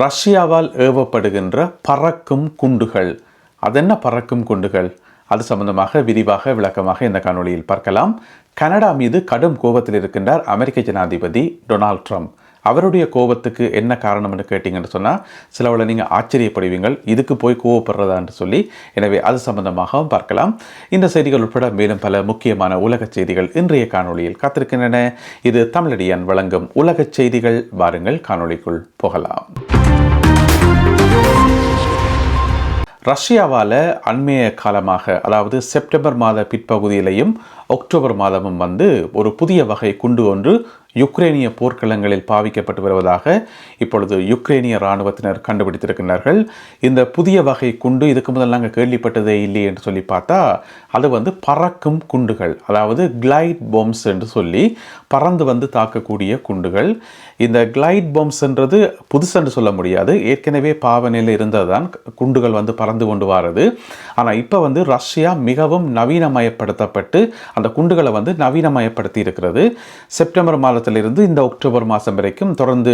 ரஷ்யாவால் ஏவப்படுகின்ற பறக்கும் குண்டுகள். அதென்ன பறக்கும் குண்டுகள்? அது சம்பந்தமாக விரிவாக விளக்கமாக இந்த காணொளியில் பார்க்கலாம். கனடா மீது கடும் கோபத்தில் இருக்கின்றார் அமெரிக்க ஜனாதிபதி டொனால்ட் ட்ரம்ப். அவருடைய கோபத்துக்கு என்ன காரணம்னு கேட்டிங்கன்னு சொன்னால் சிலவில் நீங்கள் ஆச்சரியப்படுவீங்கள் இதுக்கு போய் கோவப்படுறதான்னு சொல்லி. எனவே அது சம்பந்தமாகவும் பார்க்கலாம். இந்த செய்திகள் உட்பட மேலும் பல முக்கியமான உலக செய்திகள் இன்றைய காணொளியில் காத்திருக்கின்றன. இது தமிழடியான் வழங்கும் உலக செய்திகள். வாருங்கள் காணொளிக்குள் போகலாம். ரஷ்யாவால் அண்மைய காலமாக அதாவது செப்டம்பர் மாத பிற்பகுதியிலையும் அக்டோபர் மாதமும் வந்து ஒரு புதிய வகை குண்டு ஒன்று யுக்ரேனிய போர்க்களங்களில் பாவிக்கப்பட்டு வருவதாக இப்பொழுது யுக்ரேனிய இராணுவத்தினர் கண்டுபிடித்திருக்கிறார்கள் இந்த புதிய வகை குண்டு இதுக்கு முதல் நாங்கள் கேள்விப்பட்டதே இல்லை என்று சொல்லி பார்த்தா அது வந்து பறக்கும் குண்டுகள். அதாவது கிளைட் பாம்ஸ் என்று சொல்லி பறந்து வந்து தாக்கக்கூடிய குண்டுகள். இந்த கிளைட் பாம்ஸ்ன்றது புதுசென்று சொல்ல முடியாது. ஏற்கனவே பாவனையில் இருந்தது தான் குண்டுகள் வந்து பறந்து கொண்டு வாரது. ஆனால் இப்போ வந்து ரஷ்யா மிகவும் நவீனமயப்படுத்தப்பட்டு அந்த குண்டுகளை வந்து நவீனமயப்படுத்தி இருக்கிறது செப்டம்பர் மாதத்திலிருந்து இந்த அக்டோபர் மாதம் வரைக்கும் தொடர்ந்து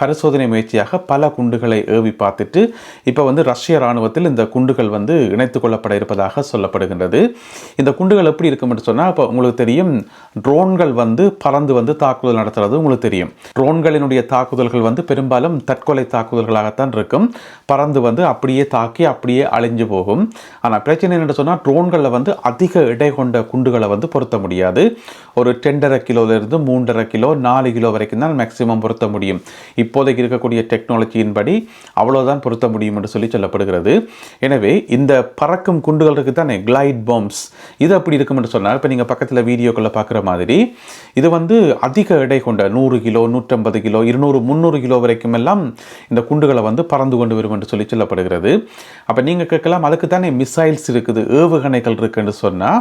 பரிசோதனை முயற்சியாக பல குண்டுகளை ஏவி பார்த்துட்டு இப்போ வந்து ரஷ்ய இராணுவத்தில் இந்த குண்டுகள் வந்து இணைத்து கொள்ளப்பட இருப்பதாக சொல்லப்படுகின்றது. இந்த குண்டுகள் எப்படி இருக்கும் என்று சொன்னால் இப்போ உங்களுக்கு தெரியும் ட்ரோன்கள் வந்து பறந்து வந்து தாக்குதல் நடத்துறது உங்களுக்கு தெரியும். ட்ரோன்களினுடைய தாக்குதல்கள் வந்து பெரும்பாலும் தற்கொலை தாக்குதல்களாகத்தான் இருக்கும். பறந்து வந்து அப்படியே தாக்கி அப்படியே அழிஞ்சு போகும். ஆனால் பிரச்சனை என்ன சொன்னால் ட்ரோன்களில் வந்து அதிக இடை கொண்ட குண்டுகளை வந்து பொருத்த முடியாது. ஒரு டெண்டரை கிலோலேருந்து மூன்றரை கிலோ நாலு கிலோ வரைக்கும் தான் மேக்ஸிமம் பொருத்த முடியும். இப்போதைக்கு இருக்கக்கூடிய டெக்னாலஜியின்படி அவ்வளோதான் பொருத்த முடியும் என்று சொல்லி சொல்லப்படுகிறது. எனவே இந்த பறக்கும் குண்டுகள் இருக்குது தானே கிளைட் பாம்ஸ் இது அப்படி இருக்கும் என்று சொன்னால் இப்போ நீங்கள் பக்கத்தில் வீடியோக்களில் பார்க்குற மாதிரி இது வந்து அதிக எடை கொண்ட நூறு கிலோ நூற்றம்பது கிலோ இருநூறு முந்நூறு கிலோ வரைக்கும் எல்லாம் இந்த குண்டுகளை வந்து பறந்து கொண்டு வரும் என்று சொல்லி சொல்லப்படுகிறது. அப்போ நீங்கள் கேட்கலாம் அதுக்கு தானே மிசைல்ஸ் இருக்குது ஏவுகணைகள் இருக்குன்னு சொன்னால்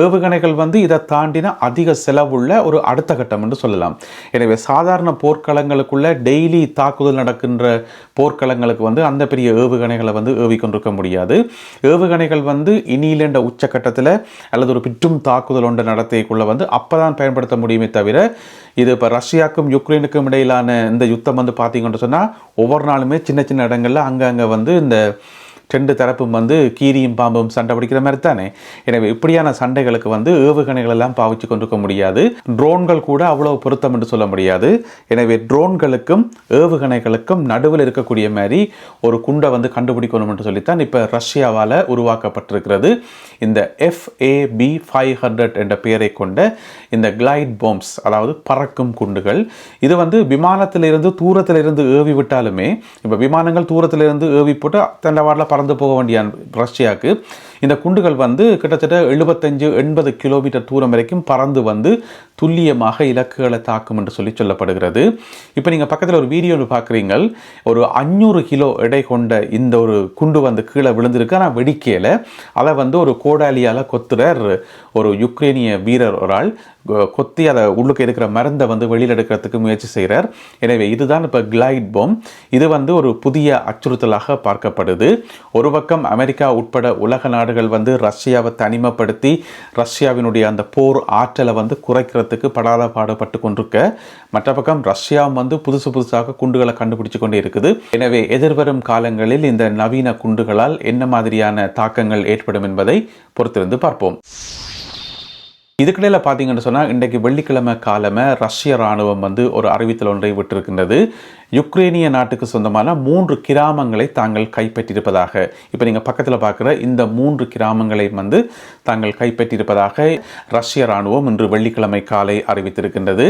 ஏவுகணைகள் வந்து இதை தாண்டின அதிக செலவுள்ள ஒரு அடுத்த கட்டம் என்று சொல்லலாம். எனவே சாதாரண போர்க்களங்களுக்குள்ள டெய்லி தாக்குதல் நடக்கின்ற போர்க்களங்களுக்கு வந்து அந்த பெரிய ஏவுகணைகளை வந்து ஏவி கொண்டிருக்க முடியாது. ஏவுகணைகள் வந்து இனியிலேண்ட உச்சக்கட்டத்தில் அல்லது ஒரு பிற்றும் தாக்குதல் ஒன்று நடத்திக்குள்ள வந்து அப்போ தான் பயன்படுத்த முடியுமே தவிர இது இப்போ ரஷ்யாவுக்கும் யுக்ரைனுக்கும் இடையிலான இந்த யுத்தம் வந்து பார்த்தீங்கன்னு சொன்னால் ஒவ்வொரு நாளுமே சின்ன சின்ன இடங்களில் அங்கங்கே வந்து இந்த ரெண்டு தரப்பும் வந்து கீரியும் பாம்பும் சண்டை பிடிக்கிற மாதிரி தானே எனவே இப்படியான சண்டைகளுக்கு வந்து ஏவுகணைகள் எல்லாம் பாவிச்சு கொண்டிருக்க முடியாது. ட்ரோன்கள் கூட அவ்வளவு பொருத்தம் என்று சொல்ல முடியாது. எனவே ட்ரோன்களுக்கும் ஏவுகணைகளுக்கும் நடுவில் இருக்கக்கூடிய மாதிரி ஒரு குண்டை வந்து கண்டுபிடிக்கணும் என்று சொல்லித்தான் இப்போ ரஷ்யாவால் உருவாக்கப்பட்டிருக்கிறது. இந்த எஃப்ஏபி ஃபைவ் ஹண்ட்ரட் என்ற பெயரை கொண்ட இந்த கிளைட் பாம்ஸ் அதாவது பறக்கும் குண்டுகள் இது வந்து விமானத்திலிருந்து தூரத்திலிருந்து ஏவி விட்டாலுமே இப்போ விமானங்கள் தூரத்திலிருந்து ஏவி போட்டு தண்டவாடில் பறந்து போக வேண்டிய ரஷ்யாவுக்கு. இந்த குண்டுகள் வந்து கிட்டத்தட்ட எழுபத்தஞ்சு எண்பது கிலோமீட்டர் தூரம் வரைக்கும் பறந்து வந்து துல்லியமாக இலக்குகளை தாக்கும் என்று சொல்லி சொல்லப்படுகிறது. இப்போ நீங்கள் பக்கத்தில் ஒரு வீடியோ பார்க்குறீங்க ஒரு அஞ்சூறு கிலோ எடை கொண்ட இந்த ஒரு குண்டு வந்து கீழே விழுந்திருக்கு. ஆனால் வெடிக்கையில் அதை வந்து ஒரு கோடாலியால் கொத்துற ஒரு யுக்ரைனிய வீரர் ஒரு ஆள் கொத்தி அதை உள்ளுக்கு இருக்கிற மருந்தை வந்து வெளியில் எடுக்கிறதுக்கு முயற்சி செய்கிறார் எனவே இதுதான் இப்போ கிளைட் போம் இது வந்து ஒரு புதிய அச்சுறுத்தலாக பார்க்கப்படுது. ஒரு பக்கம் அமெரிக்கா உட்பட உலக நாடுகள் வந்து ரஷ்யாவை தனிமைப்படுத்தி ரஷ்யாவினுடைய அந்த போர் ஆற்றலை வந்து குறைக்கிறதுக்கு படாத பாடுபட்டு கொண்டிருக்க மற்ற பக்கம் ரஷ்யா வந்து புதுசு புதுசாக குண்டுகளை கண்டுபிடிச்சு கொண்டே இருக்குது. எனவே எதிர்வரும் காலங்களில் இந்த நவீன குண்டுகளால் என்ன மாதிரியான தாக்கங்கள் ஏற்படும் என்பதை பொறுத்திருந்து பார்ப்போம். இதுக்கிடையில் பார்த்தீங்கன்னு சொன்னால் இன்றைக்கு வெள்ளிக்கிழமை காலமே ரஷ்ய இராணுவம் வந்து ஒரு அறிவித்தல் ஒன்றை விட்டிருக்கின்றது. யுக்ரேனிய நாட்டுக்கு சொந்தமான மூன்று கிராமங்களை தாங்கள் கைப்பற்றியிருப்பதாக. இப்போ நீங்கள் பக்கத்தில் பார்க்குற இந்த மூன்று கிராமங்களை வந்து தாங்கள் கைப்பற்றியிருப்பதாக ரஷ்ய இராணுவம் இன்று வெள்ளிக்கிழமை காலை அறிவித்திருக்கின்றது.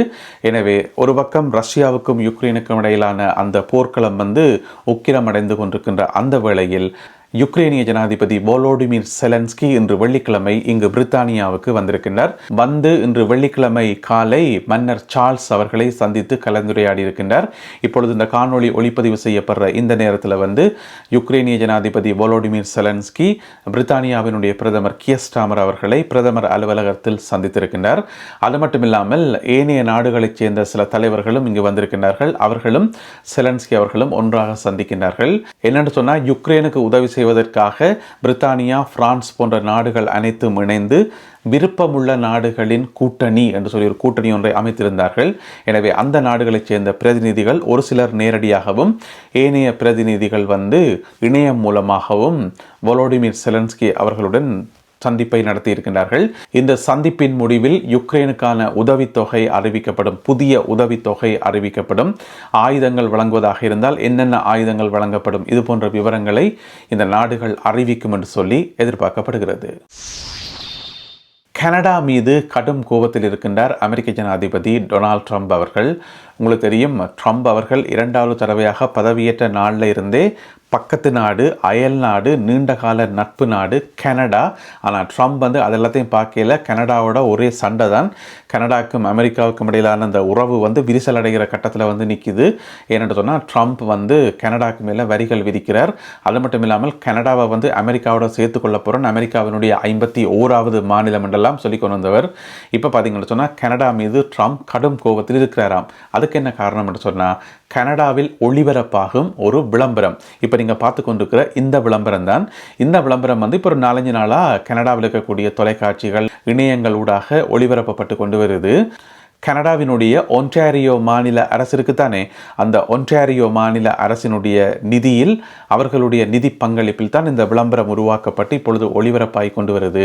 எனவே ஒரு பக்கம் ரஷ்யாவுக்கும் யுக்ரைனுக்கும் இடையிலான அந்த போர்க்களம் வந்து உக்கிரமடைந்து கொண்டிருக்கின்ற அந்த வேளையில் யுக்ரைனிய ஜனாதிபதி போலோடிமிர் செலன்ஸ்கி இன்று வெள்ளிக்கிழமை இங்கு பிரித்தானியாவுக்கு வந்திருக்கின்றார். வந்து இன்று வெள்ளிக்கிழமை காலை மன்னர் சார்ல்ஸ் அவர்களை சந்தித்து கலந்துரையாடி இருக்கின்றார் இப்பொழுது இந்த காணொளி ஒளிப்பதிவு செய்யப்படுற இந்த நேரத்தில் வந்து யுக்ரைனிய ஜனாதிபதி போலோடிமிர் செலன்ஸ்கி பிரித்தானியாவினுடைய பிரதமர் கியஸ்டாமர் அவர்களை பிரதமர் அலுவலகத்தில் சந்தித்திருக்கின்றார். அது மட்டும் இல்லாமல் ஏனைய நாடுகளைச் சேர்ந்த சில தலைவர்களும் இங்கு வந்திருக்கின்றார்கள். அவர்களும் செலன்ஸ்கி அவர்களும் ஒன்றாக சந்திக்கின்றார்கள். என்னென்னு சொன்னால் யுக்ரைனுக்கு உதவி செய்வதற்காக பிரித்தானியா பிரான்ஸ் போன்ற நாடுகள் அனைத்தும் இணைந்து விருப்பமுள்ள நாடுகளின் கூட்டணி என்று சொல்லி ஒரு கூட்டணி ஒன்றை அமைத்திருந்தார்கள். எனவே அந்த நாடுகளைச் சேர்ந்த பிரதிநிதிகள் ஒரு சிலர் நேரடியாகவும் ஏனைய பிரதிநிதிகள் வந்து இணையம் மூலமாகவும் வொலோடிமிர் செலன்ஸ்கி அவர்களுடன் சந்திப்பை நடத்தி இருக்கின்றார்கள் இந்த சந்திப்பின் முடிவில் யுக்ரைனுக்கான உதவித்தொகை அறிவிக்கப்படும் புதிய உதவித்தொகை அறிவிக்கப்படும் ஆயுதங்கள் வழங்குவதாக இருந்தால் என்னென்ன ஆயுதங்கள் வழங்கப்படும் இது போன்ற விவரங்களை இந்த நாடுகள் அறிவிக்கும் என்று சொல்லி எதிர்பார்க்கப்படுகிறது. கனடா மீது கடும் கோபத்தில் இருக்கின்றார் அமெரிக்க ஜனாதிபதி டொனால்ட் ட்ரம்ப் அவர்கள். உங்களுக்கு தெரியும் ட்ரம்ப் அவர்கள் இரண்டாவது தடவையாக பதவியேற்ற நாளில் இருந்தே பக்கத்து நாடு அயல் நாடு நீண்டகால நட்பு நாடு கனடா. ஆனால் ட்ரம்ப் வந்து அதெல்லாத்தையும் பார்க்கல கனடாவோட ஒரே சண்டை தான். கனடாவுக்கும் அமெரிக்காவுக்கும் இடையிலான அந்த உறவு வந்து விரிசல் அடைகிற கட்டத்தில் வந்து நிற்கிது ஏன்னு சொன்னால் ட்ரம்ப் வந்து கனடாவுக்கு மேலே வரிகள் விதிக்கிறார். அது மட்டும் இல்லாமல் கனடாவை வந்து அமெரிக்காவோட சேர்த்து கொள்ள போகிறோம் அமெரிக்காவினுடைய ஐம்பத்தி ஓராவது மாநிலம் என்றெல்லாம் சொல்லி கொண்டு வந்தவர். இப்போ பார்த்தீங்கன்னு சொன்னால் கனடா மீது ட்ரம்ப் கடும் கோபத்தில் இருக்கிறாராம். அதுக்கு என்ன காரணம் என்று சொன்னால் கனடாவில் ஒளிபரப்பாகும் ஒரு விளம்பரம். இப்போ நீங்கள் பார்த்து கொண்டிருக்கிற இந்த விளம்பரம் தான். இந்த விளம்பரம் வந்து இப்போ ஒரு நாலஞ்சு நாளாக கனடாவில் இருக்கக்கூடிய தொலைக்காட்சிகள் இணையங்கள் ஊடாக ஒளிபரப்பப்பட்டு கொண்டு வருது. கனடாவினுடைய ஒன்டாரியோ மாநில அரசிற்கு தானே அந்த ஒன்டாரியோ மாநில அரசினுடைய நிதியில் அவர்களுடைய நிதி பங்களிப்பில் தான் இந்த விளம்பரம் உருவாக்கப்பட்டு இப்பொழுது ஒளிபரப்பாகி கொண்டு வருது.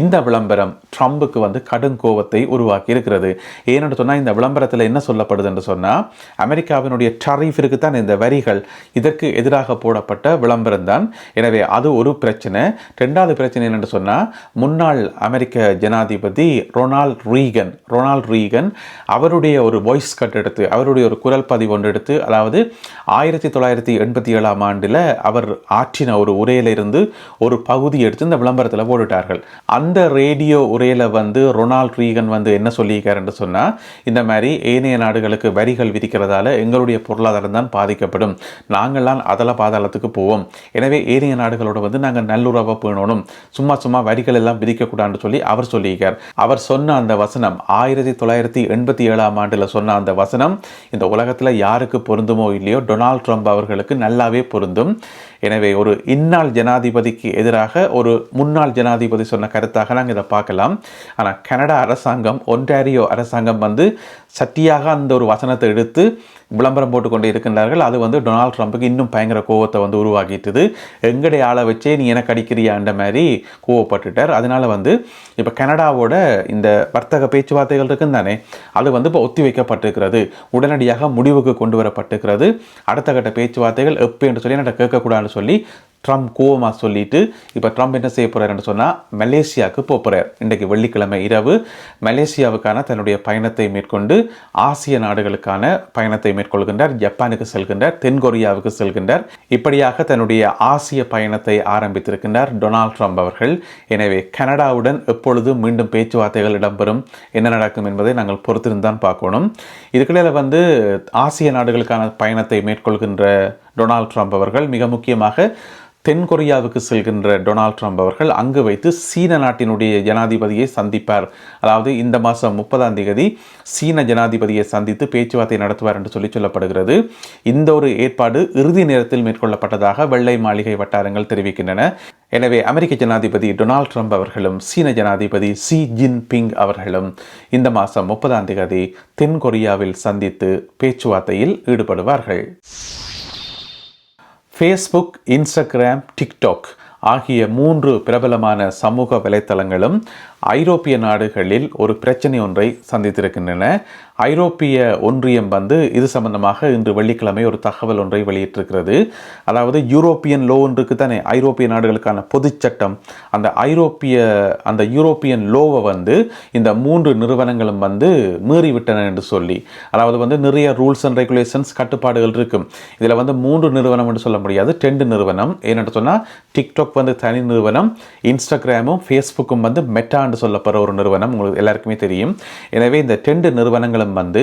இந்த விளம்பரம் ட்ரம்புக்கு வந்து கடும் கோபத்தை உருவாக்கி இருக்கிறது. ஏன்னு சொன்னால் இந்த விளம்பரத்தில் என்ன சொல்லப்படுது என்று சொன்னால் அமெரிக்காவினுடைய டரீஃப் இருக்குத்தான் இந்த வரிகள் இதற்கு எதிராக போடப்பட்ட விளம்பரம் தான். எனவே அது ஒரு பிரச்சனை. ரெண்டாவது பிரச்சனை என்னென்று சொன்னால் முன்னாள் அமெரிக்க ஜனாதிபதி ரொனால்ட் ரீகன் ரொனால்ட் ரீகன் அவருடைய ஒரு வாய்ஸ் கட் எடுத்து அவருடைய ஒரு குரல் பதிவு ஒன்று எடுத்து அதாவது ஆயிரத்தி தொள்ளாயிரத்தி எண்பத்தி ஏழாம் ஆண்டில் அவர் ஆற்றின ஒரு உரையிலிருந்து ஒரு பகுதி எடுத்து இந்த விளம்பரத்தில் போட்டுட்டார்கள். அந்த ரேடியோ உரையில் வந்து ரொனால்ட் ரீகன் வந்து என்ன சொல்லியிருக்காருன்னு சொன்னால் இந்த மாதிரி ஏனைய நாடுகளுக்கு வரிகள் விதிக்கிறதால எங்களுடைய பொருளாதாரம் தான் பாதிக்கப்படும். நாங்கள்லாம் அதல பாதாளத்துக்கு போவோம். எனவே ஏனைய நாடுகளோட வந்து நாங்கள் நல்லுறவை பேணணும். சும்மா சும்மா வரிகள் எல்லாம் விதிக்கக்கூடாதுன்னு சொல்லி அவர் சொல்லியிருக்கார். அவர் சொன்ன அந்த வசனம் ஆயிரத்தி தொள்ளாயிரத்தி எண்பத்தி ஏழாம் ஆண்டில் சொன்ன அந்த வசனம் இந்த உலகத்தில் யாருக்கு பொருந்துமோ இல்லையோ டொனால்ட் ட்ரம்ப் அவர்களுக்கு நல்லாவே பொருந்தும். எனவே ஒரு இந்நாள் ஜனாதிபதிக்கு எதிராக ஒரு முன்னாள் ஜனாதிபதி சொன்ன கருத்தாக நாங்கள் இதை பார்க்கலாம். ஆனால் கனடா அரசாங்கம் ஒன்டாரியோ அரசாங்கம் வந்து சட்டியாக அந்த ஒரு வசனத்தை எடுத்து விளம்பரம் போட்டுக்கொண்டு இருக்கின்றார்கள். அது வந்து டொனால்ட் ட்ரம்ப்புக்கு இன்னும் பயங்கர கோவத்தை வந்து உருவாக்கிட்டுது. எங்கடைய ஆளை வச்சே நீ எனக்கு அடிக்கிறியான்ற மாதிரி கோவப்பட்டுட்டார். அதனால் வந்து இப்போ கனடாவோட இந்த வர்த்தக பேச்சுவார்த்தைகள் இருக்குன்னு தானே அது வந்து இப்போ ஒத்தி வைக்கப்பட்டிருக்கிறது. உடனடியாக முடிவுக்கு கொண்டு வரப்பட்டிருக்கிறது. அடுத்த கட்ட பேச்சுவார்த்தைகள் எப்போ என்று சொல்லி என்கிட்ட கேட்கக்கூடாதுன்னு சொல்லி ட்ரம்ப் கோவமாக சொல்லிட்டு இப்போ ட்ரம்ப் என்ன செய்ய போகிறாருன்னு சொன்னால் மலேசியாவுக்கு போக போகிறார் இன்றைக்கு வெள்ளிக்கிழமை இரவு மலேசியாவுக்கான தன்னுடைய பயணத்தை மேற்கொண்டு ஆசிய நாடுகளுக்கான பயணத்தை மேற்கொள்கின்றார் ஜப்பானுக்கு செல்கின்றார் தென்கொரியாவுக்கு செல்கின்றார். இப்படியாக தன்னுடைய ஆசிய பயணத்தை ஆரம்பித்திருக்கின்றார் டொனால்ட் ட்ரம்ப் அவர்கள். எனவே கனடாவுடன் எப்பொழுது மீண்டும் பேச்சுவார்த்தைகள் இடம்பெறும். என்ன நடக்கும் என்பதை நாங்கள் பொறுத்திருந்தான் பார்க்கணும். இதுக்கிடையில் வந்து ஆசிய நாடுகளுக்கான பயணத்தை மேற்கொள்கின்ற டொனால்ட் ட்ரம்ப் அவர்கள். மிக முக்கியமாக தென்கொரியாவுக்கு செல்கின்ற டொனால்ட் ட்ரம்ப் அவர்கள் அங்கு வைத்து சீன நாட்டினுடைய ஜனாதிபதியை சந்திப்பார். அதாவது இந்த மாதம் முப்பதாம் தேதி சீன ஜனாதிபதியை சந்தித்து பேச்சுவார்த்தை நடத்துவார் என்று சொல்லி சொல்லப்படுகிறது. இந்த ஒரு ஏற்பாடு இறுதி நேரத்தில் மேற்கொள்ளப்பட்டதாக வெள்ளை மாளிகை வட்டாரங்கள் தெரிவிக்கின்றன. எனவே அமெரிக்க ஜனாதிபதி டொனால்ட் ட்ரம்ப் அவர்களும் சீன ஜனாதிபதி சி ஜின்பிங் அவர்களும் இந்த மாதம் முப்பதாம் தேதி தென்கொரியாவில் சந்தித்து பேச்சுவார்த்தையில் ஈடுபடுவார்கள். ஃபேஸ்புக் இன்ஸ்டாகிராம் டிக்டாக் ஆகிய மூன்று பிரபலமான சமூக வலைத்தளங்களும் ஐரோப்பிய நாடுகளில் ஒரு பிரச்சனை ஒன்றை சந்தித்திருக்கின்றன. ஐரோப்பிய ஒன்றியம் வந்து இது சம்பந்தமாக இன்று வெள்ளிக்கிழமை ஒரு தகவல் ஒன்றை வெளியிட்டிருக்கிறது. அதாவது யூரோப்பியன் லோ ஒன்றுக்கு தானே ஐரோப்பிய நாடுகளுக்கான பொதுச்சட்டம் அந்த ஐரோப்பிய அந்த யூரோப்பியன் லோவை வந்து இந்த மூன்று நிறுவனங்களும் வந்து மீறிவிட்டன என்று சொல்லி அதாவது வந்து நிறைய ரூல்ஸ் அண்ட் ரெகுலேஷன்ஸ் கட்டுப்பாடுகள் இருக்கும். இதில் வந்து மூன்று நிறுவனம் என்று சொல்ல முடியாது டெண்டு நிறுவனம். ஏன்னு சொன்னால் டிக்டாக் வந்து தனி நிறுவனம் இன்ஸ்டாகிராமும் ஃபேஸ்புக்கும் வந்து மெட்டான் என்று சொல்லப்படுற ஒரு நிறுவனம் உங்களுக்கு எல்லாருக்குமே தெரியும். எனவே இந்த டெண்டு நிறுவனங்களும் வந்து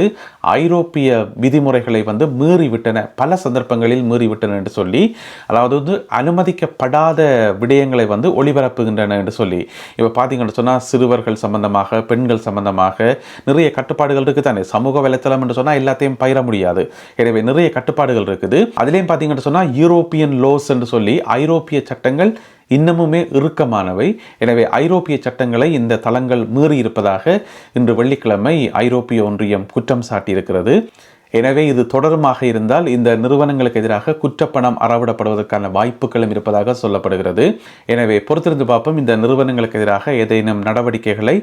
ஐரோப்பிய விதிமுறைகளை வந்து மீறிவிட்டன. பல சந்தர்ப்பங்களில் மீறிவிட்டன என்று சொல்லி அதாவது வந்து அனுமதிக்கப்படாத விடயங்களை வந்து ஒளிபரப்புகின்றன என்று சொல்லி. இப்போ பார்த்தீங்கன்னு சொன்னால் சிறுவர்கள் சம்பந்தமாக பெண்கள் சம்பந்தமாக நிறைய கட்டுப்பாடுகள் இருக்குது தானே சமூக வலைத்தளம் என்று சொன்னால் எல்லாத்தையும் பயிர முடியாது. எனவே நிறைய கட்டுப்பாடுகள் இருக்குது. அதுலேயும் பார்த்தீங்கன்னு சொன்னால் யூரோப்பியன் லோஸ் என்று சொல்லி ஐரோப்பிய சட்டங்கள் இன்னமுமே இறுக்கமானவை. எனவே ஐரோப்பிய சட்டங்களை இந்த தளங்கள் மீறி இருப்பதாக இன்று வெள்ளிக்கிழமை ஐரோப்பிய ஒன்றியம் குற்றம் சாட்டியிருக்கிறது. எனவே இது தொடருமாக இருந்தால் இந்த நிறுவனங்களுக்கு எதிராக குற்றப்பணம் அறவிடப்படுவதற்கான வாய்ப்புகளும் இருப்பதாக சொல்லப்படுகிறது. எனவே பொறுத்திருந்து பார்ப்போம் இந்த நிறுவனங்களுக்கு எதிராக ஏதேனும் நடவடிக்கைகளை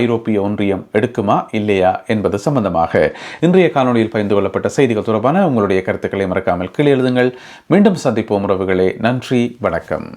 ஐரோப்பிய ஒன்றியம் எடுக்குமா இல்லையா என்பது சம்பந்தமாக. இன்றைய காணொலியில் பகிர்ந்து கொள்ளப்பட்ட செய்திகள் தொடர்பான உங்களுடைய கருத்துக்களை மறக்காமல் கீழே எழுதுங்கள். மீண்டும் சந்திப்போம் உறவுகளே. நன்றி வணக்கம்.